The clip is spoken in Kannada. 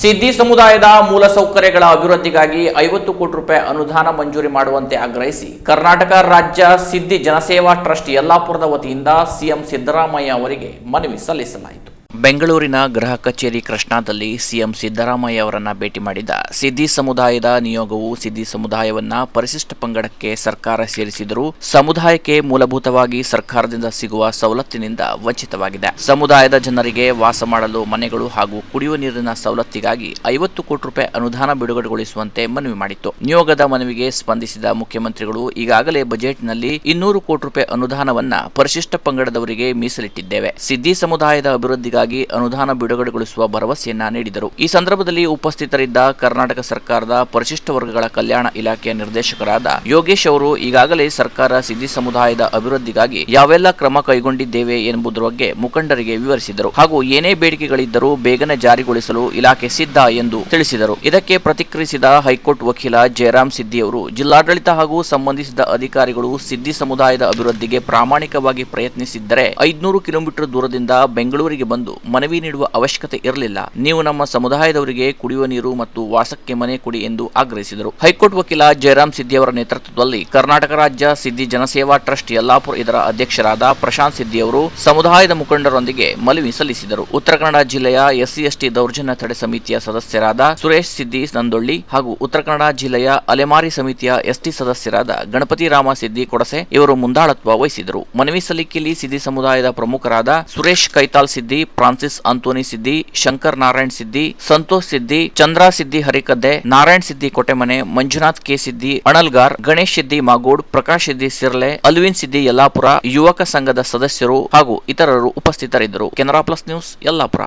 ಸಿದ್ದಿ ಸಮುದಾಯದ ಮೂಲಸೌಕರ್ಯಗಳ ಅಭಿವೃದ್ಧಿಗಾಗಿ ಐವತ್ತು ಕೋಟಿ ರೂಪಾಯಿ ಅನುದಾನ ಮಂಜೂರಿ ಮಾಡುವಂತೆ ಆಗ್ರಹಿಸಿ ಕರ್ನಾಟಕ ರಾಜ್ಯ ಸಿದ್ದಿ ಜನಸೇವಾ ಟ್ರಸ್ಟ್ ಯಲ್ಲಾಪುರದ ವತಿಯಿಂದ ಸಿಎಂ ಸಿದ್ದರಾಮಯ್ಯ ಅವರಿಗೆ ಮನವಿ ಸಲ್ಲಿಸಲಾಯಿತು. ಬೆಂಗಳೂರಿನ ಗೃಹ ಕಚೇರಿ ಕೃಷ್ಣಾದಲ್ಲಿ ಸಿಎಂ ಸಿದ್ದರಾಮಯ್ಯ ಅವರನ್ನು ಭೇಟಿ ಮಾಡಿದ. ಸಿದ್ದಿ ಸಮುದಾಯದ ನಿಯೋಗವು ಸಿದ್ದಿ ಸಮುದಾಯವನ್ನ ಪರಿಶಿಷ್ಟ ಪಂಗಡಕ್ಕೆ ಸರ್ಕಾರ ಸೇರಿಸಿದರೂ ಸಮುದಾಯಕ್ಕೆ ಮೂಲಭೂತವಾಗಿ ಸರ್ಕಾರದಿಂದ ಸಿಗುವ ಸವಲತ್ತಿನಿಂದ ವಂಚಿತವಾಗಿದೆ. ಸಮುದಾಯದ ಜನರಿಗೆ ವಾಸ ಮಾಡಲು ಮನೆಗಳು ಹಾಗೂ ಕುಡಿಯುವ ನೀರಿನ ಸವಲತ್ತಿಗಾಗಿ ಐವತ್ತು ಕೋಟಿ ರೂಪಾಯಿ ಅನುದಾನ ಬಿಡುಗಡೆಗೊಳಿಸುವಂತೆ ಮನವಿ ಮಾಡಿತ್ತು. ನಿಯೋಗದ ಮನವಿಗೆ ಸ್ಪಂದಿಸಿದ ಮುಖ್ಯಮಂತ್ರಿಗಳು ಈಗಾಗಲೇ ಬಜೆಟ್ನಲ್ಲಿ ಇನ್ನೂರು ಕೋಟಿ ರೂಪಾಯಿ ಅನುದಾನವನ್ನ ಪರಿಶಿಷ್ಟ ಪಂಗಡದವರಿಗೆ ಮೀಸಲಿಟ್ಟಿದ್ದೇವೆ. ಸಿದ್ದಿ ಸಮುದಾಯದ ಅಭಿವೃದ್ಧಿಗಾಗಿ ಅನುದಾನ ಬಿಡುಗಡೆಗೊಳಿಸುವ ಭರವಸೆಯನ್ನ ನೀಡಿದರು. ಈ ಸಂದರ್ಭದಲ್ಲಿ ಉಪಸ್ಥಿತರಿದ್ದ ಕರ್ನಾಟಕ ಸರ್ಕಾರದ ಪರಿಶಿಷ್ಟ ವರ್ಗಗಳ ಕಲ್ಯಾಣ ಇಲಾಖೆಯ ನಿರ್ದೇಶಕರಾದ ಯೋಗೇಶ್ ಅವರು ಈಗಾಗಲೇ ಸರ್ಕಾರ ಸಿದ್ದಿ ಸಮುದಾಯದ ಅಭಿವೃದ್ಧಿಗಾಗಿ ಯಾವೆಲ್ಲ ಕ್ರಮ ಕೈಗೊಂಡಿದ್ದೇವೆ ಎಂಬುದರ ಬಗ್ಗೆ ಮುಖಂಡರಿಗೆ ವಿವರಿಸಿದರು. ಹಾಗೂ ಏನೇ ಬೇಡಿಕೆಗಳಿದ್ದರೂ ಬೇಗನೆ ಜಾರಿಗೊಳಿಸಲು ಇಲಾಖೆ ಸಿದ್ಧ ಎಂದು ತಿಳಿಸಿದರು. ಇದಕ್ಕೆ ಪ್ರತಿಕ್ರಿಯಿಸಿದ ಹೈಕೋರ್ಟ್ ವಕೀಲ ಜಯರಾಮ್ ಸಿದ್ದಿ ಅವರು, ಜಿಲ್ಲಾಡಳಿತ ಹಾಗೂ ಸಂಬಂಧಿಸಿದ ಅಧಿಕಾರಿಗಳು ಸಿದ್ದಿ ಸಮುದಾಯದ ಅಭಿವೃದ್ಧಿಗೆ ಪ್ರಾಮಾಣಿಕವಾಗಿ ಪ್ರಯತ್ನಿಸಿದ್ದರೆ ಐದ್ನೂರು ಕಿಲೋಮೀಟರ್ ದೂರದಿಂದ ಬೆಂಗಳೂರಿಗೆ ಬಂದು ಮನವಿ ನೀಡುವ ಅವಶ್ಯಕತೆ ಇರಲಿಲ್ಲ. ನೀವು ನಮ್ಮ ಸಮುದಾಯದವರಿಗೆ ಕುಡಿಯುವ ನೀರು ಮತ್ತು ವಾಸಕ್ಕೆ ಮನೆ ಕೊಡಿ ಎಂದು ಆಗ್ರಹಿಸಿದರು. ಹೈಕೋರ್ಟ್ ವಕೀಲ ಜಯರಾಮ್ ಸಿದ್ದಿ ಅವರ ನೇತೃತ್ವದಲ್ಲಿ ಕರ್ನಾಟಕ ರಾಜ್ಯ ಸಿದ್ದಿ ಜನಸೇವಾ ಟ್ರಸ್ಟ್ ಯಲ್ಲಾಪುರ ಇದರ ಅಧ್ಯಕ್ಷರಾದ ಪ್ರಶಾಂತ್ ಸಿದ್ದಿ ಅವರು ಸಮುದಾಯದ ಮುಖಂಡರೊಂದಿಗೆ ಮನವಿ ಸಲ್ಲಿಸಿದರು. ಉತ್ತರ ಕನ್ನಡ ಜಿಲ್ಲೆಯ ಎಸ್ಸಿ ಎಸ್ಟಿ ದೌರ್ಜನ್ಯ ತಡೆ ಸಮಿತಿಯ ಸದಸ್ಯರಾದ ಸುರೇಶ್ ಸಿದ್ದಿ ನಂದೊಳ್ಳಿ ಹಾಗೂ ಉತ್ತರ ಕನ್ನಡ ಜಿಲ್ಲೆಯ ಅಲೆಮಾರಿ ಸಮಿತಿಯ ಎಸ್ಟಿ ಸದಸ್ಯರಾದ ಗಣಪತಿ ರಾಮ ಸಿದ್ದಿ ಕೊಡಸೆ ಇವರು ಮುಂದಾಳತ್ವ ವಹಿಸಿದರು. ಮನವಿ ಸಲ್ಲಿಕೆಯಲ್ಲಿ ಸಿದ್ದಿ ಸಮುದಾಯದ ಪ್ರಮುಖರಾದ Suresh Kaithal Siddi Francis Anthony Siddi, Shankar Narayan Siddi, Santosh Siddi, Chandra Siddi Harikadde, Narayan Siddi Kotemane, Manjunath K Siddi, Analgar, Ganesh Siddi Magod, Prakash Siddi Sirle, Alvin Siddi Yellapur, ಯುವಕ ಸಂಘದ ಸದಸ್ಯರು ಹಾಗೂ ಇತರರು ಉಪಸ್ಥಿತರಿದ್ದರು. Canara plus news Yellapur.